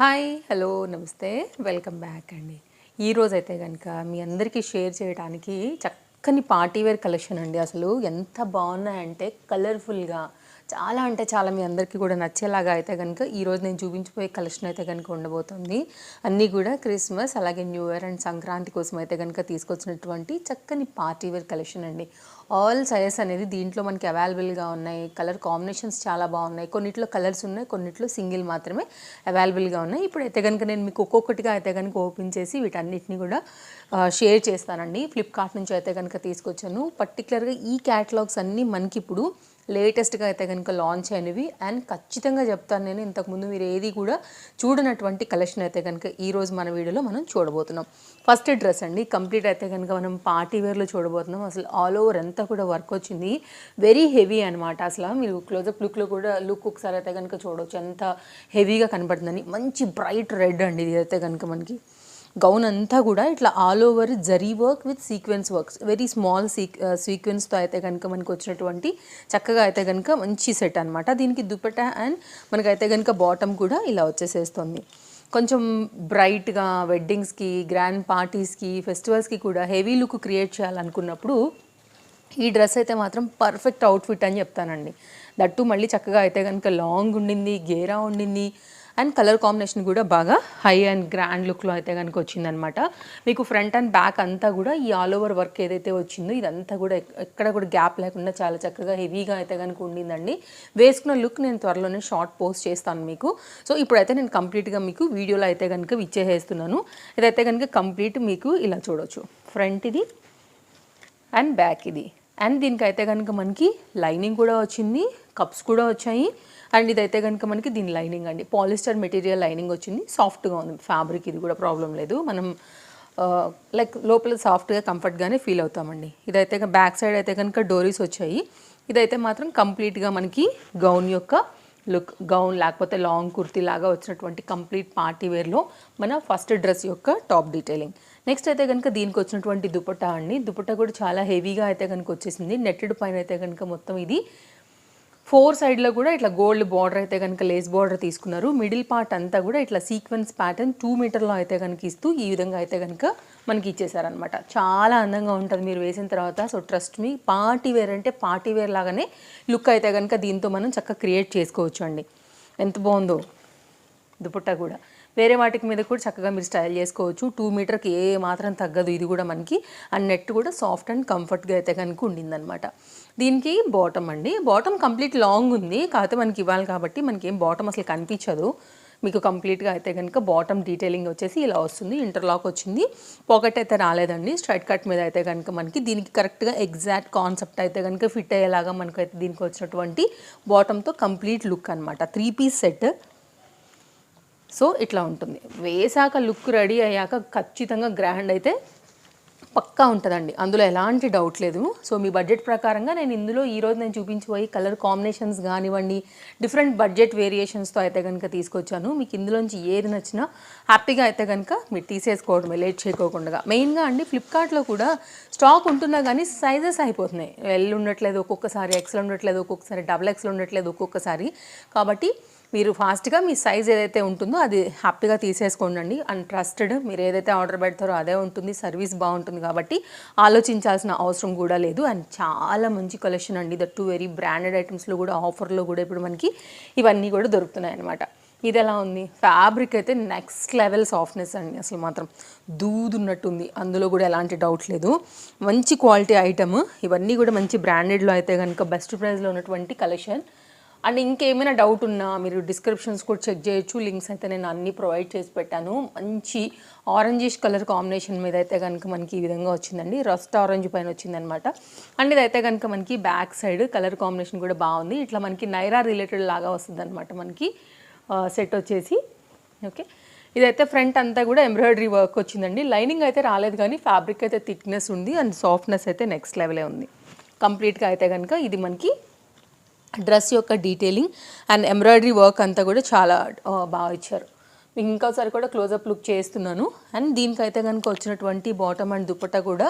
Hi hello నమస్తే. Welcome back అండి. ఈరోజైతే కనుక మీ అందరికీ షేర్ చేయడానికి చక్కని పార్టీవేర్ కలెక్షన్ అండి. అసలు ఎంత బాగున్నాయంటే కలర్ఫుల్గా చాలా అంటే చాలా మీ అందరికీ కూడా నచ్చేలాగా అయితే కనుక ఈరోజు నేను చూపించిపోయే కలెక్షన్ అయితే కనుక ఉండబోతుంది. అన్నీ కూడా క్రిస్మస్ అలాగే న్యూ ఇయర్ అండ్ సంక్రాంతి కోసం అయితే కనుక తీసుకొచ్చినటువంటి చక్కని పార్టీ వేర్ కలెక్షన్ అండి. ఆల్ సైజెస్ అనేది దీంట్లో మనకి అవైలబుల్గా ఉన్నాయి. కలర్ కాంబినేషన్స్ చాలా బాగున్నాయి. కొన్నిట్లో కలర్స్ ఉన్నాయి కొన్నిట్లో సింగిల్ మాత్రమే అవైలబుల్గా ఉన్నాయి. ఇప్పుడు అయితే కనుక నేను మీకు ఒక్కొక్కటిగా అయితే కనుక ఓపెన్ చేసి వీటన్నిటిని కూడా షేర్ చేస్తానండి. ఫ్లిప్కార్ట్ నుంచి అయితే కనుక తీసుకొచ్చాను. పర్టికులర్గా ఈ క్యాటలాగ్స్ అన్నీ మనకి ఇప్పుడు లేటెస్ట్గా అయితే కనుక లాంచ్ అయినవి. అండ్ ఖచ్చితంగా చెప్తాను నేను ఇంతకుముందు మీరు ఏది కూడా చూడనటువంటి కలెక్షన్ అయితే కనుక ఈరోజు మన వీడియోలో మనం చూడబోతున్నాం. ఫస్ట్ డ్రెస్ అండి. కంప్లీట్ అయితే కనుక మనం పార్టీ వేర్లో చూడబోతున్నాం. అసలు ఆల్ ఓవర్ అంతా కూడా వర్క్ వచ్చింది. వెరీ హెవీ అనమాట అసలు మీరు క్లోజప్ లుక్లో కూడా లుక్ ఒకసారి అయితే కనుక చూడవచ్చు ఎంత హెవీగా కనపడుతుందని మంచి బ్రైట్ రెడ్ అండి ఇది అయితే కనుక మనకి. గౌన్ అంతా కూడా ఇట్లా all over zari work with sequence works very small seek సీక్వెన్స్తో అయితే కనుక మనకు వచ్చినటువంటి చక్కగా అయితే కనుక మంచి సెట్ అనమాట దీనికి దుపట అండ్ మనకైతే కనుక బాటమ్ కూడా ఇలా వచ్చేసేస్తుంది. కొంచెం బ్రైట్గా వెడ్డింగ్స్కి గ్రాండ్ పార్టీస్కి ఫెస్టివల్స్కి కూడా హెవీ లుక్ క్రియేట్ చేయాలనుకున్నప్పుడు ఈ డ్రెస్ అయితే మాత్రం పర్ఫెక్ట్ అవుట్ఫిట్ అని చెప్తానండి. దట్టు మళ్ళీ చక్కగా అయితే కనుక లాంగ్ ఉండింది గేరా ఉండింది అండ్ కలర్ కాంబినేషన్ కూడా బాగా హై అండ్ గ్రాండ్ లుక్లో అయితే కనుక వచ్చిందనమాట మీకు ఫ్రంట్ అండ్ బ్యాక్ అంతా కూడా ఈ ఆల్ ఓవర్ వర్క్ ఏదైతే వచ్చిందో ఇదంతా కూడా ఎక్కడ కూడా గ్యాప్ లేకుండా చాలా చక్కగా హెవీగా అయితే కనుక ఉండిందండి. వేసుకున్న లుక్ నేను త్వరలోనే షార్ట్ పోస్ట్ చేస్తాను మీకు. సో ఇప్పుడైతే నేను కంప్లీట్గా మీకు వీడియోలో అయితే కనుక ఇచ్చేసేస్తున్నాను ఇదైతే కనుక కంప్లీట్ మీకు ఇలా చూడొచ్చు. ఫ్రంట్ ఇది అండ్ బ్యాక్ ఇది. అండ్ దీనికైతే కనుక మనకి లైనింగ్ కూడా వచ్చింది కప్స్ కూడా వచ్చాయి. అండ్ ఇదైతే కనుక మనకి దీని లైనింగ్ అండి. పాలిస్టర్ మెటీరియల్ లైనింగ్ వచ్చింది. సాఫ్ట్గా ఉంది. ఫ్యాబ్రిక్ ఇది కూడా ప్రాబ్లం లేదు. మనం లైక్ లోపల సాఫ్ట్గా కంఫర్ట్గానే ఫీల్ అవుతామండి. ఇదైతే బ్యాక్ సైడ్ అయితే కనుక డోరీస్ వచ్చాయి. ఇదైతే మాత్రం కంప్లీట్గా మనకి గౌన్ యొక్క లుక్ గౌన్ లేకపోతే లాంగ్ కుర్తీ లాగా వచ్చినటువంటి కంప్లీట్ పార్టీ వేర్లో మన ఫస్ట్ డ్రెస్ యొక్క టాప్ డీటెయిలింగ్ నెక్స్ట్ అయితే కనుక దీనికి వచ్చినటువంటి దుపట్టా అండి. దుపట్టా కూడా చాలా హెవీగా అయితే కనుక వచ్చేసింది. నెట్టెడ్ పైన అయితే కనుక మొత్తం ఇది ఫోర్ సైడ్లో కూడా ఇట్లా గోల్డ్ బార్డర్ అయితే కనుక లేస్ బార్డర్ తీసుకున్నారు. మిడిల్ పార్ట్ అంతా కూడా ఇట్లా సీక్వెన్స్ ప్యాటర్న్ టూ మీటర్లో అయితే కనుక ఇస్తూ ఈ విధంగా అయితే కనుక మనకి ఇచ్చేసారనమాట చాలా అందంగా ఉంటుంది మీరు వేసిన తర్వాత. సో ట్రస్ట్ మీ పార్టీ వేర్ అంటే పార్టీ వేర్ లాగానే లుక్ అయితే కనుక దీంతో మనం చక్కగా క్రియేట్ చేసుకోవచ్చు అండి. ఎంత బాగుందో దుపట్టా కూడా. వేరే వాటికి మీద కూడా చక్కగా మీరు స్టైల్ చేసుకోవచ్చు. టూ మీటర్కి ఏ మాత్రం తగ్గదు. ఇది కూడా మనకి అండ్ నెట్ కూడా సాఫ్ట్ అండ్ కంఫర్ట్గా అయితే కనుక ఉండిందనమాట దీనికి బాటమ్ అండి. బాటమ్ కంప్లీట్ లాంగ్ ఉంది. కాకపోతే మనకి ఇవ్వాలి కాబట్టి మనకి ఏం బాటమ్ అసలు కనిపించదు. మీకు కంప్లీట్గా అయితే కనుక బాటమ్ డీటెయిలింగ్ వచ్చేసి ఇలా వస్తుంది. ఇంటర్లాక్ వచ్చింది. పాకెట్ అయితే రాలేదండి. స్ట్రైట్ కట్ మీద అయితే కనుక మనకి దీనికి కరెక్ట్గా ఎగ్జాక్ట్ కాన్సెప్ట్ అయితే కనుక ఫిట్ అయ్యేలాగా మనకైతే దీనికి వచ్చినటువంటి బాటమ్తో కంప్లీట్ లుక్ అనమాట త్రీ పీస్ సెట్. సో ఇట్లా ఉంటుంది. వేసాక లుక్ రెడీ అయ్యాక ఖచ్చితంగా గ్రాండ్ అయితే పక్కా ఉంటుందండి. అందులో ఎలాంటి డౌట్ లేదు. సో మీ బడ్జెట్ ప్రకారంగా నేను ఇందులో ఈరోజు నేను చూపించిపోయి కలర్ కాంబినేషన్స్ కానివ్వండి డిఫరెంట్ బడ్జెట్ వేరియేషన్స్తో అయితే కనుక తీసుకొచ్చాను. మీకు ఇందులోంచి ఏది నచ్చినా హ్యాపీగా అయితే కనుక మీరు తీసేసుకోవడమే లేట్ చేయకోకుండా. మెయిన్గా అండి ఫ్లిప్కార్ట్లో కూడా స్టాక్ ఉంటున్నా కానీ సైజెస్ అయిపోతున్నాయి. ఎల్ ఉండట్లేదు ఒక్కొక్కసారి ఎక్స్ఎల్ ఉండట్లేదు ఒక్కొక్కసారి డబుల్ ఎక్స్ఎల్ ఉండట్లేదు ఒక్కొక్కసారి. కాబట్టి మీరు ఫాస్ట్గా మీ సైజ్ ఏదైతే ఉంటుందో అది హ్యాపీగా తీసేసుకోండి అండ్ ట్రస్టెడ్ మీరు ఏదైతే ఆర్డర్ పెడతారో అదే ఉంటుంది సర్వీస్ బాగుంటుంది కాబట్టి ఆలోచించాల్సిన అవసరం కూడా లేదు. అండ్ చాలా మంచి కలెక్షన్ అండి. దట్ టూ వెరీ బ్రాండెడ్ ఐటమ్స్లో కూడా ఆఫర్లో కూడా ఇప్పుడు మనకి ఇవన్నీ కూడా దొరుకుతున్నాయి అనమాట ఇది ఎలా ఉంది? ఫ్యాబ్రిక్ అయితే నెక్స్ట్ లెవెల్ సాఫ్ట్నెస్ అండి అసలు మాత్రం. దూదున్నట్టుంది. అందులో కూడా ఎలాంటి డౌట్ లేదు. మంచి క్వాలిటీ ఐటమ్. ఇవన్నీ కూడా మంచి బ్రాండెడ్లో అయితే కనుక బెస్ట్ ప్రైస్లో ఉన్నటువంటి కలెక్షన్. అండ్ ఇంకేమైనా డౌట్ ఉన్నా మీరు డిస్క్రిప్షన్స్ కూడా చెక్ చేయొచ్చు. లింక్స్ అయితే నేను అన్నీ ప్రొవైడ్ చేసి పెట్టాను. మంచి ఆరెంజిష్ కలర్ కాంబినేషన్ మీద అయితే కనుక మనకి ఈ విధంగా వచ్చిందండి. రస్ట్ ఆరెంజ్ పైన వచ్చిందనమాట అండ్ ఇదైతే కనుక మనకి బ్యాక్ సైడ్ కలర్ కాంబినేషన్ కూడా బాగుంది. ఇట్లా మనకి నైరా రిలేటెడ్ లాగా వస్తుందన్నమాట మనకి. సెట్ వచ్చేసి. ఓకే ఇదైతే ఫ్రంట్ అంతా కూడా ఎంబ్రాయిడరీ వర్క్ వచ్చిందండి. లైనింగ్ అయితే రాలేదు కానీ ఫ్యాబ్రిక్ అయితే థిక్నెస్ ఉంది. అండ్ సాఫ్ట్నెస్ అయితే నెక్స్ట్ లెవెలే ఉంది. కంప్లీట్గా అయితే కనుక ఇది మనకి డ్రెస్ యొక్క డీటెయిలింగ్ అండ్ ఎంబ్రాయిడరీ వర్క్ అంతా కూడా చాలా బాగా ఇచ్చారు. మీకు ఇంకోసారి కూడా క్లోజప్ లుక్ చేస్తున్నాను. అండ్ దీనికైతే కనుక వచ్చినటువంటి బాటమ్ అండ్ దుప్పట కూడా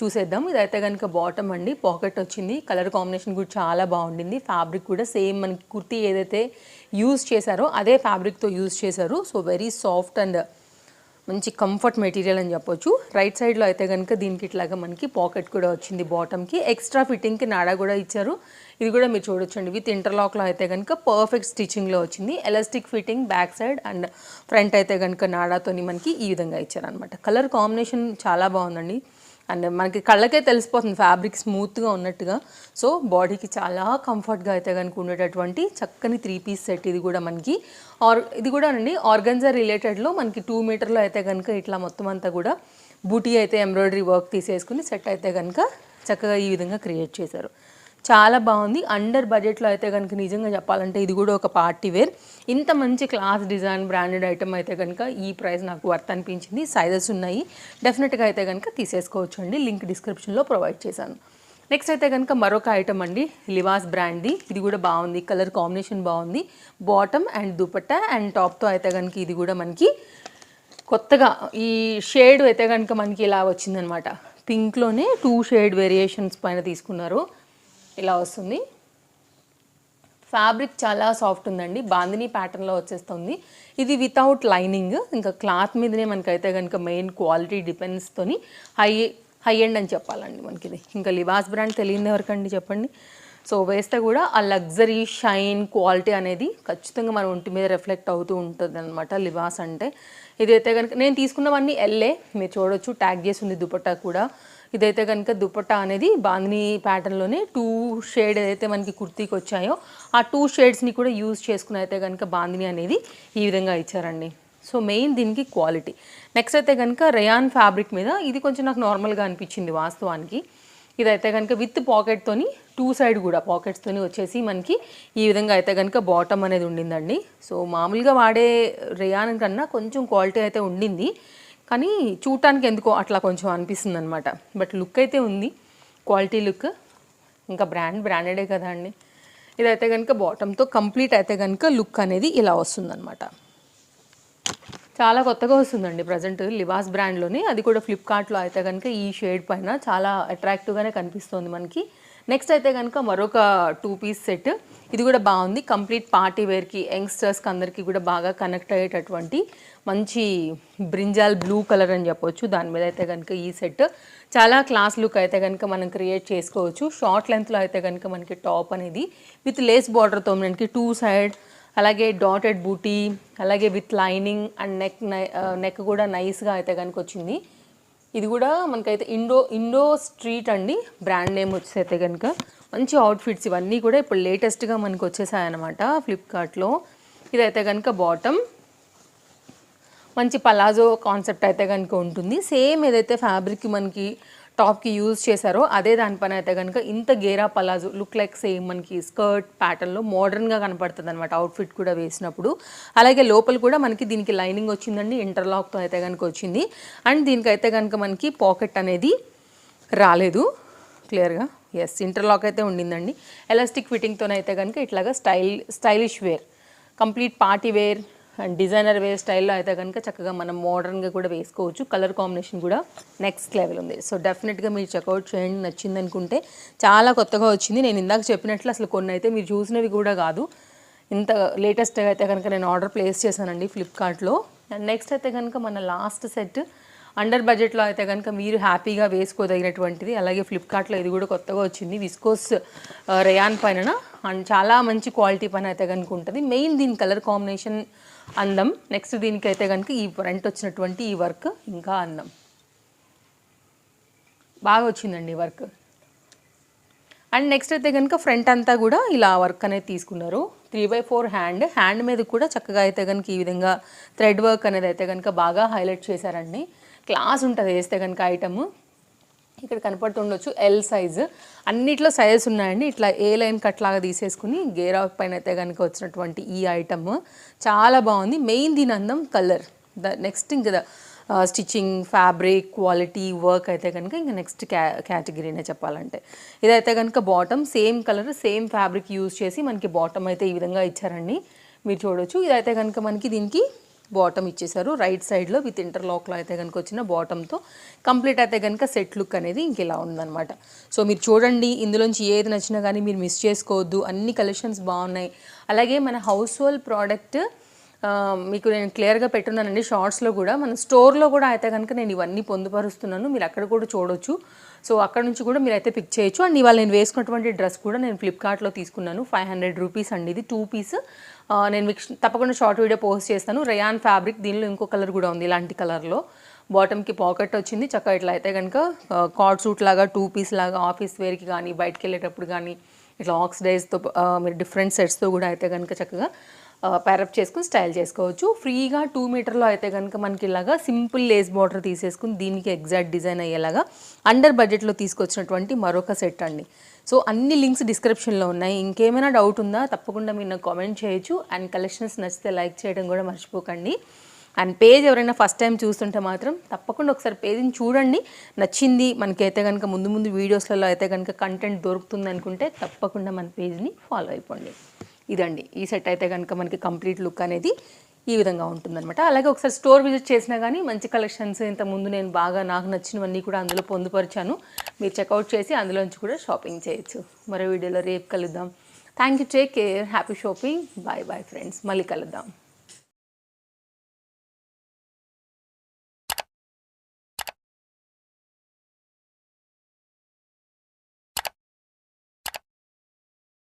చూసేద్దాం. ఇదైతే కనుక బాటమ్ అండి. పాకెట్ వచ్చింది. కలర్ కాంబినేషన్ కూడా చాలా బాగుండింది. ఫ్యాబ్రిక్ కూడా సేమ్ మనకి కుర్తీ ఏదైతే యూజ్ చేశారో అదే ఫ్యాబ్రిక్తో యూజ్ చేశారు. సో వెరీ సాఫ్ట్ అండ్ మంచి కంఫర్ట్ మెటీరియల్ అని చెప్పొచ్చు. రైట్ సైడ్లో అయితే కనుక దీనికి ఇట్లాగా మనకి పాకెట్ కూడా వచ్చింది బాటమ్కి ఎక్స్ట్రా ఫిట్టింగ్కి నాడా కూడా ఇచ్చారు. ఇది కూడా మీరు చూడొచ్చండి. విత్ ఇంటర్లాక్లో అయితే కనుక పర్ఫెక్ట్ స్టిచ్చింగ్లో వచ్చింది. Elastic fitting back side and front అయితే కనుక నాడాతోని మనకి ఈ విధంగా ఇచ్చారనమాట కలర్ కాంబినేషన్ చాలా బాగుందండి. అండ్ మనకి కళ్ళకే తెలిసిపోతుంది ఫ్యాబ్రిక్ స్మూత్గా ఉన్నట్టుగా. సో బాడీకి చాలా కంఫర్ట్గా అయితే కనుక ఉండేటటువంటి చక్కని త్రీ పీస్ సెట్ ఇది కూడా మనకి. ఆర్ ఇది కూడా అండి ఆర్గన్జా రిలేటెడ్లో మనకి టూ మీటర్లో అయితే కనుక ఇట్లా మొత్తం అంతా కూడా బూటీ అయితే ఎంబ్రాయిడరీ వర్క్ తీసేసుకుని సెట్ అయితే కనుక చక్కగా ఈ విధంగా క్రియేట్ చేశారు. చాలా బాగుంది. అండర్ బడ్జెట్లో అయితే కనుక నిజంగా చెప్పాలంటే ఇది కూడా ఒక పార్టీ వేర్. ఇంత మంచి క్లాస్ డిజైన్ బ్రాండెడ్ ఐటమ్ అయితే కనుక ఈ ప్రైస్ నాకు వర్త్ అనిపించింది. సైజెస్ ఉన్నాయి. డెఫినెట్గా అయితే కనుక తీసేసుకోవచ్చు అండి. లింక్ డిస్క్రిప్షన్లో ప్రొవైడ్ చేశాను. నెక్స్ట్ అయితే కనుక మరొక ఐటమ్ అండి. లివాస్ బ్రాండ్ది ఇది కూడా బాగుంది. కలర్ కాంబినేషన్ బాగుంది. బాటమ్ అండ్ దుపట్టా అండ్ టాప్తో అయితే కనుక ఇది కూడా మనకి కొత్తగా ఈ షేడ్ అయితే కనుక మనకి ఇలా వచ్చిందనమాట. పింక్లోనే టూ షేడ్ వేరియేషన్స్ పైన తీసుకున్నారు. ఇలా వస్తుంది. ఫ్యాబ్రిక్ చాలా సాఫ్ట్ ఉందండి. బాందిని ప్యాటర్న్లో వచ్చేస్తుంది. ఇది వితౌట్ లైనింగ్ ఇంకా క్లాత్ మీదనే మనకైతే కనుక మెయిన్ క్వాలిటీ డిపెండ్స్తోని హై హై ఎండ్ అని చెప్పాలండి మనకి ఇది ఇంకా లివాస్ బ్రాండ్ తెలియని ఎవరికండి చెప్పండి? సో వేస్తే కూడా ఆ లగ్జరీ షైన్ క్వాలిటీ అనేది ఖచ్చితంగా మన ఒంటి మీద రిఫ్లెక్ట్ అవుతూ ఉంటుంది అనమాట లివాస్ అంటే. ఇదైతే కనుక నేను తీసుకున్నవన్నీ ఎల్లే మీరు చూడొచ్చు ట్యాగ్ చేసి ఉంది దుపట్టా కూడా. ఇదైతే కనుక దుపట్టా అనేది బాందిని ప్యాటర్న్లోనే టూ షేడ్ ఏదైతే మనకి కుర్తీకి వచ్చాయో ఆ టూ షేడ్స్ని కూడా యూజ్ చేసుకుని అయితే కనుక బాందిని అనేది ఈ విధంగా ఇచ్చారండి. సో మెయిన్ దీనికి క్వాలిటీ నెక్స్ట్ అయితే కనుక రయాన్ ఫ్యాబ్రిక్ మీద ఇది కొంచెం నాకు నార్మల్గా అనిపించింది వాస్తవానికి. ఇదైతే కనుక విత్ పాకెట్తోని టూ సైడ్ కూడా పాకెట్స్తోని వచ్చేసి మనకి ఈ విధంగా అయితే కనుక బాటమ్ అనేది ఉండిందండి. సో మామూలుగా వాడే రేయాన్ కన్నా కొంచెం క్వాలిటీ అయితే ఉండింది. కానీ చూడటానికి ఎందుకో అట్లా కొంచెం అనిపిస్తుంది అనమాట బట్ లుక్ అయితే ఉంది. Quality look. ఇంకా బ్రాండ్ బ్రాండెడే కదా అండి. ఇదైతే కనుక బాటంతో కంప్లీట్ అయితే కనుక లుక్ అనేది ఇలా వస్తుందన్నమాట. చాలా కొత్తగా వస్తుందండి ప్రజెంట్ లివాస్ బ్రాండ్లోని. అది కూడా ఫ్లిప్కార్ట్లో అయితే కనుక ఈ షేడ్ పైన చాలా అట్రాక్టివ్గానే కనిపిస్తుంది మనకి. నెక్స్ట్ అయితే కనుక మరొక టూ పీస్ సెట్ ఇది కూడా బాగుంది. కంప్లీట్ పార్టీ వేర్కి యంగ్స్టర్స్కి అందరికీ కూడా బాగా కనెక్ట్ అయ్యేటటువంటి మంచి బ్రింజాల్ బ్లూ కలర్ అని చెప్పొచ్చు. దాని మీద అయితే కనుక ఈ సెట్ చాలా క్లాస్ లుక్ అయితే కనుక మనం క్రియేట్ చేసుకోవచ్చు. షార్ట్ లెంత్లో అయితే కనుక మనకి టాప్ అనేది విత్ లేస్ బార్డర్తో మనకి టూ సైడ్ అలాగే డాటెడ్ బూటీ అలాగే with lining and neck neck కూడా నైస్గా అయితే కనుక వచ్చింది. ఇది కూడా మనకైతే ఇండో ఇండో స్ట్రీట్ అండి. బ్రాండ్ నేమ్ వచ్చేసైతే కనుక మంచి అవుట్ఫిట్స్ ఇవన్నీ కూడా ఇప్పుడు లేటెస్ట్గా మనకు వచ్చేసాయన్నమాట ఫ్లిప్కార్ట్లో ఇదైతే కనుక బాటమ్ మంచి పలాజో కాన్సెప్ట్ అయితే కనుక ఉంటుంది. సేమ్ ఏదైతే ఫ్యాబ్రిక్ మనకి టాప్కి యూజ్ చేశారో అదే దానిపైన అయితే కనుక ఇంత గేరా పలాజో లుక్ లైక్ సేమ్ మనకి స్కర్ట్ ప్యాటర్న్లో మోడర్న్గా కనపడుతుంది అనమాట అవుట్ఫిట్ కూడా వేసినప్పుడు. అలాగే లోపల కూడా మనకి దీనికి లైనింగ్ వచ్చిందండి ఇంటర్లాక్తో అయితే కనుక వచ్చింది. అండ్ దీనికైతే కనుక మనకి పాకెట్ అనేది రాలేదు. క్లియర్గా ఎస్ ఇంటర్లాక్ అయితే ఉండిందండి. ఎలాస్టిక్ ఫిట్టింగ్తో అయితే కనుక ఇట్లాగా style stylish wear complete party wear designer wear స్టైల్లో అయితే కనుక చక్కగా మనం మోడర్న్గా కూడా వేసుకోవచ్చు. కలర్ కాంబినేషన్ కూడా నెక్స్ట్ లెవెల్ ఉంది. సో డెఫినెట్గా మీరు చెక్అవుట్ చేయండి. నచ్చింది అనుకుంటే చాలా కొత్తగా వచ్చింది. నేను ఇందాక చెప్పినట్లు అసలు కొన్ని అయితే మీరు చూసినవి కూడా కాదు. ఇంత లేటెస్ట్గా అయితే కనుక నేను ఆర్డర్ ప్లేస్ చేశానండి ఫ్లిప్కార్ట్లో అండ్ నెక్స్ట్ అయితే కనుక మన లాస్ట్ సెట్ అండర్ బడ్జెట్లో అయితే కనుక మీరు హ్యాపీగా వేసుకోదగినటువంటిది. అలాగే ఫ్లిప్కార్ట్లో ఇది కూడా కొత్తగా వచ్చింది. విస్కోస్ ఆ, రేయాన్ పైన అండ్ చాలా మంచి క్వాలిటీ పైన అయితే కనుక ఉంటుంది. మెయిన్ దీని కలర్ కాంబినేషన్ అందం. నెక్స్ట్ దీనికైతే కనుక ఈ ఫ్రంట్ వచ్చినటువంటి ఈ వర్క్ ఇంకా అందం. బాగా వచ్చిందండి వర్క్ అండ్ నెక్స్ట్ అయితే కనుక ఫ్రంట్ అంతా కూడా ఇలా వర్క్ అనేది తీసుకున్నారు. Three by four hand hand మీద కూడా చక్కగా అయితే కనుక ఈ విధంగా థ్రెడ్ వర్క్ అనేది అయితే కనుక బాగా హైలైట్ చేశారండి. క్లాస్ ఉంటుంది వేస్తే కనుక ఐటమ్ ఇక్కడ కనపడుతుండొచ్చు ఎల్ సైజు అన్నిట్లో సైజెస్ ఉన్నాయండి. ఇట్లా ఏ లైన్ కట్ లాగా తీసేసుకుని గేర్ ఆఫ్ పైన అయితే కనుక వచ్చినటువంటి ఈ ఐటమ్ చాలా బాగుంది. మెయిన్ దీని అందం కలర్ ద నెక్స్ట్ ఇంకా స్టిచ్చింగ్ ఫ్యాబ్రిక్ క్వాలిటీ వర్క్ అయితే కనుక ఇంకా నెక్స్ట్ క్యా కేటగిరీనే చెప్పాలంటే. ఇదైతే కనుక bottom same colour same fabric use చేసి మనకి బాటమ్ అయితే ఈ విధంగా ఇచ్చారండి. మీరు చూడొచ్చు. ఇదైతే కనుక మనకి దీనికి బాటమ్ ఇచ్చేసారు రైట్ సైడ్లో విత్ ఇంటర్లాక్లో అయితే కనుక వచ్చిన బాటంతో కంప్లీట్ అయితే కనుక సెట్ లుక్ అనేది ఇంక ఇలా ఉందన్నమాట. సో మీరు చూడండి ఇందులోంచి ఏది నచ్చినా కానీ మీరు మిస్ చేసుకోవద్దు. అన్ని కలెక్షన్స్ బాగున్నాయి. అలాగే మన హౌస్ హోల్డ్ ప్రోడక్ట్ మీకు నేను క్లియర్గా పెట్టున్నానండి. షార్ట్స్లో కూడా మన స్టోర్లో కూడా అయితే కనుక నేను ఇవన్నీ పొందుపరుస్తున్నాను. మీరు అక్కడ కూడా చూడొచ్చు. సో అక్కడ నుంచి కూడా మీరు అయితే పిక్ చేయొచ్చు. అండ్ ఇవాళ నేను వేసుకున్నటువంటి డ్రెస్ కూడా నేను ఫ్లిప్కార్ట్లో తీసుకున్నాను. ఫైవ్ హండ్రెడ్ రూపీస్ అండి ఇది. టూ పీస్ నేను మీకు తప్పకుండా షార్ట్ వీడియో పోస్ట్ చేస్తాను. రయాన్ ఫ్యాబ్రిక్ దీనిలో ఇంకో కలర్ కూడా ఉంది ఇలాంటి కలర్లో బాటమ్కి పాకెట్ వచ్చింది. చక్కగా ఇట్లా అయితే కనుక కార్డ్ సూట్ లాగా టూ పీస్ లాగా ఆఫీస్ వేర్కి కానీ బయటకు వెళ్ళేటప్పుడు కానీ ఇట్లా ఆక్సిడైజ్తో మీరు డిఫరెంట్ సెట్స్తో కూడా అయితే కనుక చక్కగా ప్యారప్ చేసుకుని స్టైల్ చేసుకోవచ్చు. ఫ్రీగా టూ మీటర్లో అయితే కనుక మనకి ఇలాగా సింపుల్ లేస్ బార్డర్ తీసేసుకుని దీనికి ఎగ్జాక్ట్ డిజైన్ అయ్యేలాగా అండర్ బడ్జెట్లో తీసుకొచ్చినటువంటి మరొక సెట్ అండి. సో అన్ని లింక్స్ డిస్క్రిప్షన్లో ఉన్నాయి. ఇంకేమైనా డౌట్ ఉందా? తప్పకుండా మీరు నాకు కామెంట్ చేయొచ్చు. అండ్ కలెక్షన్స్ నచ్చితే లైక్ చేయడం కూడా మర్చిపోకండి. అండ్ పేజ్ ఎవరైనా ఫస్ట్ టైం చూస్తుంటే మాత్రం తప్పకుండా ఒకసారి పేజ్ని చూడండి. నచ్చింది మనకైతే కనుక ముందు ముందు వీడియోస్లలో అయితే కనుక కంటెంట్ దొరుకుతుంది అనుకుంటే తప్పకుండా మన పేజ్ని ఫాలో అయిపోండి. ఇదండి. ఈ సెట్ అయితే కనుక మనకి కంప్లీట్ లుక్ అనేది ఈ విధంగా ఉంటుందన్నమాట. అలాగే ఒకసారి స్టోర్ విజిట్ చేసినా కానీ మంచి కలెక్షన్స్ ఇంత ముందు నేను బాగా నాకు నచ్చినవన్నీ కూడా అందులో పొందుపరిచాను. మీరు చెక్అవుట్ చేసి అందులోంచి కూడా షాపింగ్ చేయొచ్చు. మరో వీడియోలో రేపు కలుద్దాం. Thank you take care happy shopping bye bye friends మళ్ళీ కలుద్దాం.